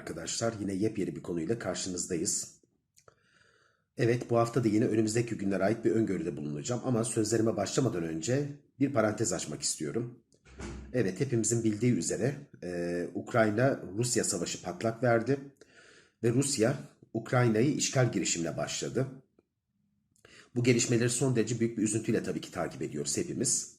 Arkadaşlar. Yine yepyeni bir konuyla karşınızdayız. Evet, bu hafta da yine önümüzdeki günlere ait bir öngörüde bulunacağım ama sözlerime başlamadan önce bir parantez açmak istiyorum. Evet, hepimizin bildiği üzere e, Ukrayna-Rusya savaşı patlak verdi ve Rusya Ukrayna'yı işgal girişimine başladı. Bu gelişmeleri son derece büyük bir üzüntüyle tabii ki takip ediyoruz hepimiz.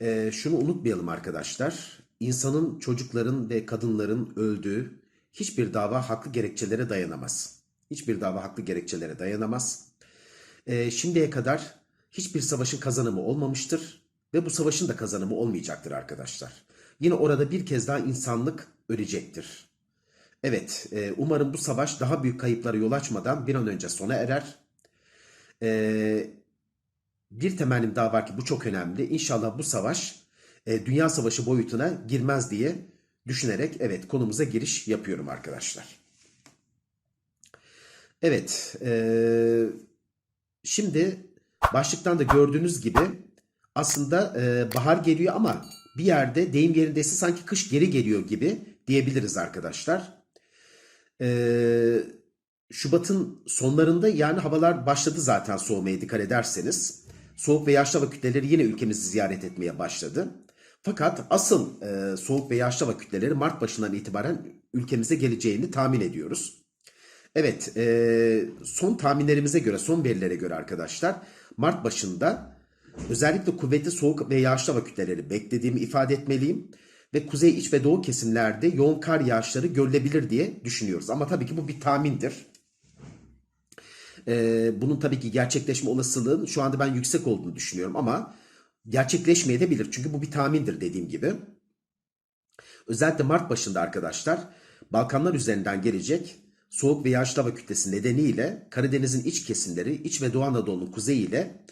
Ee, şunu unutmayalım arkadaşlar. İnsanın, çocukların ve kadınların öldüğü hiçbir dava haklı gerekçelere dayanamaz. Hiçbir dava haklı gerekçelere dayanamaz. Ee, şimdiye kadar hiçbir savaşın kazanımı olmamıştır ve bu savaşın da kazanımı olmayacaktır arkadaşlar. Yine orada bir kez daha insanlık ölecektir. Evet, e, umarım bu savaş daha büyük kayıplara yol açmadan bir an önce sona erer. Ee, bir temennim daha var ki bu çok önemli. İnşallah bu savaş e, dünya savaşı boyutuna girmez diye düşünerek evet konumuza giriş yapıyorum arkadaşlar. Evet, e, şimdi başlıktan da gördüğünüz gibi aslında e, bahar geliyor ama bir yerde deyim yerindeyse sanki kış geri geliyor gibi diyebiliriz arkadaşlar. Eee Şubat'ın sonlarında yani havalar başladı zaten soğumaya dikkat ederseniz. Soğuk ve yağışlı hava kütleleri yine ülkemizi ziyaret etmeye başladı. Fakat asıl e, soğuk ve yağışlı hava kütleleri Mart başından itibaren ülkemize geleceğini tahmin ediyoruz. Evet, e, son tahminlerimize göre, son verilere göre arkadaşlar Mart başında özellikle kuvvetli soğuk ve yağışlı hava kütleleri beklediğimi ifade etmeliyim. Ve kuzey iç ve doğu kesimlerde yoğun kar yağışları görülebilir diye düşünüyoruz. Ama tabii ki bu bir tahmindir. Ee, bunun tabii ki gerçekleşme olasılığın şu anda ben yüksek olduğunu düşünüyorum ama gerçekleşmeyebilir. Çünkü bu bir tahmindir dediğim gibi. Özellikle Mart başında arkadaşlar Balkanlar üzerinden gelecek soğuk ve yağışlı hava kütlesi nedeniyle Karadeniz'in iç kesimleri, iç ve Doğu Anadolu'nun kuzeyi ile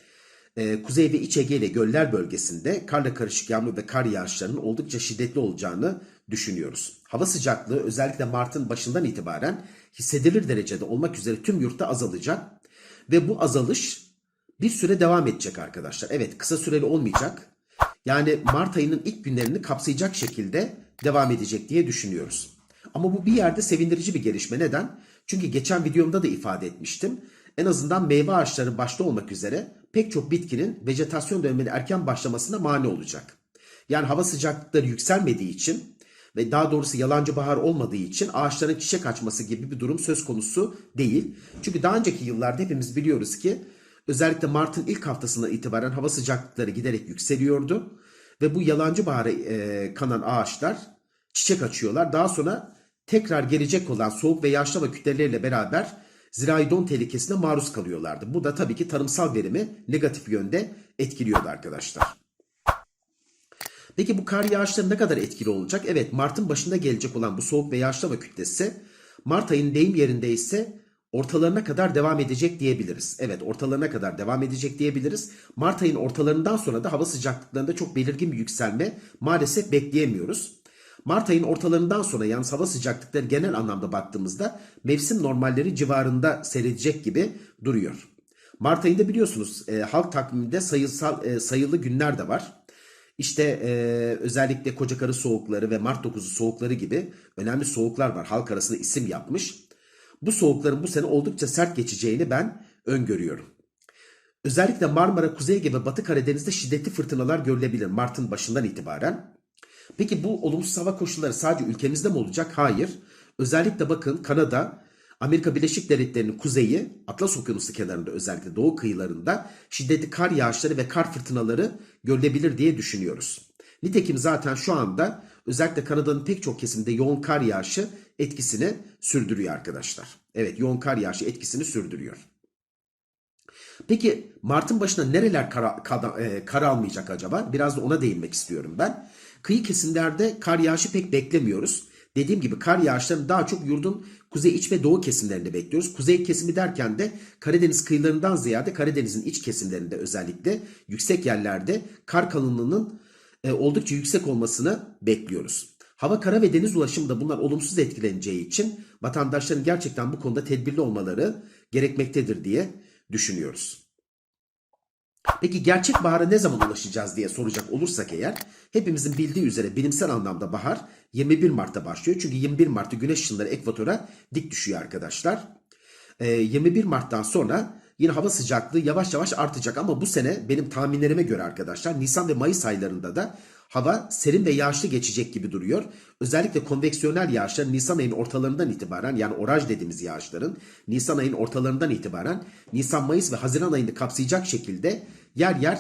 e, Kuzey ve İç Ege ile göller bölgesinde karla karışık yağmur ve kar yağışlarının oldukça şiddetli olacağını düşünüyoruz. Hava sıcaklığı özellikle Mart'ın başından itibaren hissedilir derecede olmak üzere tüm yurtta azalacak ve bu azalış bir süre devam edecek arkadaşlar. Evet kısa süreli olmayacak. Yani Mart ayının ilk günlerini kapsayacak şekilde devam edecek diye düşünüyoruz. Ama bu bir yerde sevindirici bir gelişme. Neden? Çünkü geçen videomda da ifade etmiştim. En azından meyve ağaçları başta olmak üzere pek çok bitkinin vejetasyon döneminin erken başlamasına mani olacak. Yani hava sıcaklıkları yükselmediği için ve daha doğrusu yalancı bahar olmadığı için ağaçların çiçek açması gibi bir durum söz konusu değil. Çünkü daha önceki yıllarda hepimiz biliyoruz ki özellikle Mart'ın ilk haftasından itibaren hava sıcaklıkları giderek yükseliyordu. Ve bu yalancı bahara e, kanan ağaçlar çiçek açıyorlar. Daha sonra tekrar gelecek olan soğuk ve yağışlı hava kütleleriyle beraber zirai don tehlikesine maruz kalıyorlardı. Bu da tabii ki tarımsal verimi negatif yönde etkiliyordu arkadaşlar. Peki bu kar yağışları ne kadar etkili olacak? Evet Mart'ın başında gelecek olan bu soğuk ve yağışlı hava kütlesi Mart ayının deyim yerinde ise ortalarına kadar devam edecek diyebiliriz. Evet ortalarına kadar devam edecek diyebiliriz. Mart ayının ortalarından sonra da hava sıcaklıklarında çok belirgin bir yükselme maalesef bekleyemiyoruz. Mart ayının ortalarından sonra yalnız hava sıcaklıkları genel anlamda baktığımızda mevsim normalleri civarında seyredecek gibi duruyor. Mart ayında biliyorsunuz e, halk takviminde sayısal e, sayılı günler de var. İşte e, özellikle Kocakarı soğukları ve Mart 9'u soğukları gibi önemli soğuklar var. Halk arasında isim yapmış. Bu soğukların bu sene oldukça sert geçeceğini ben öngörüyorum. Özellikle Marmara, Kuzey Ege ve Batı Karadeniz'de şiddetli fırtınalar görülebilir Mart'ın başından itibaren. Peki bu olumsuz hava koşulları sadece ülkemizde mi olacak? Hayır. Özellikle bakın Kanada, Amerika Birleşik Devletleri'nin kuzeyi, Atlas Okyanusu kenarında özellikle doğu kıyılarında şiddetli kar yağışları ve kar fırtınaları görülebilir diye düşünüyoruz. Nitekim zaten şu anda özellikle Kanada'nın pek çok kesiminde yoğun kar yağışı etkisini sürdürüyor arkadaşlar. Evet yoğun kar yağışı etkisini sürdürüyor. Peki Mart'ın başına nereler kar, kar, e, kar almayacak acaba? Biraz da ona değinmek istiyorum ben. Kıyı kesimlerde kar yağışı pek beklemiyoruz. Dediğim gibi kar yağışlarını daha çok yurdun kuzey iç ve doğu kesimlerinde bekliyoruz. Kuzey kesimi derken de Karadeniz kıyılarından ziyade Karadeniz'in iç kesimlerinde özellikle yüksek yerlerde kar kalınlığının e, oldukça yüksek olmasını bekliyoruz. Hava, kara ve deniz ulaşımında bunlar olumsuz etkileneceği için vatandaşların gerçekten bu konuda tedbirli olmaları gerekmektedir diye düşünüyoruz. Peki gerçek bahara ne zaman ulaşacağız diye soracak olursak eğer hepimizin bildiği üzere bilimsel anlamda bahar 21 Mart'ta başlıyor. Çünkü 21 Mart'ta güneş ışınları ekvatora dik düşüyor arkadaşlar. Ee, 21 Mart'tan sonra yine hava sıcaklığı yavaş yavaş artacak ama bu sene benim tahminlerime göre arkadaşlar Nisan ve Mayıs aylarında da hava serin ve yağışlı geçecek gibi duruyor. Özellikle konveksiyonel yağışlar Nisan ayının ortalarından itibaren yani oraj dediğimiz yağışların Nisan ayının ortalarından itibaren Nisan, Mayıs ve Haziran ayını kapsayacak şekilde yer yer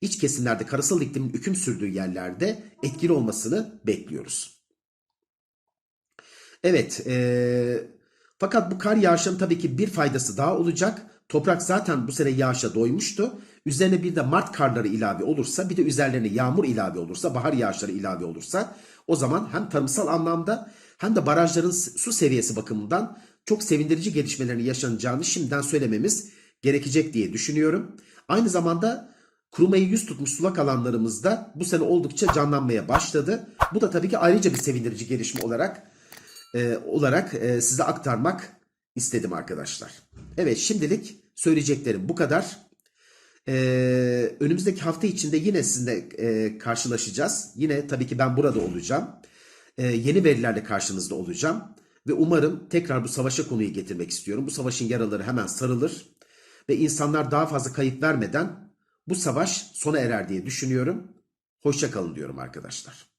iç kesimlerde karasal iklimin hüküm sürdüğü yerlerde etkili olmasını bekliyoruz. Evet, eee, fakat bu kar yağışının tabii ki bir faydası daha olacak. Toprak zaten bu sene yağışa doymuştu. Üzerine bir de Mart karları ilave olursa, bir de üzerlerine yağmur ilave olursa, bahar yağışları ilave olursa o zaman hem tarımsal anlamda hem de barajların su seviyesi bakımından çok sevindirici gelişmelerin yaşanacağını şimdiden söylememiz gerekecek diye düşünüyorum. Aynı zamanda kurumayı yüz tutmuş sulak alanlarımızda bu sene oldukça canlanmaya başladı. Bu da tabii ki ayrıca bir sevindirici gelişme olarak e, olarak e, size aktarmak istedim arkadaşlar. Evet şimdilik söyleyeceklerim bu kadar. E, önümüzdeki hafta içinde yine sizinle e, karşılaşacağız. Yine tabii ki ben burada olacağım. E, yeni verilerle karşınızda olacağım. Ve umarım tekrar bu savaşa konuyu getirmek istiyorum. Bu savaşın yaraları hemen sarılır. Ve insanlar daha fazla kayıp vermeden bu savaş sona erer diye düşünüyorum. Hoşça kalın diyorum arkadaşlar.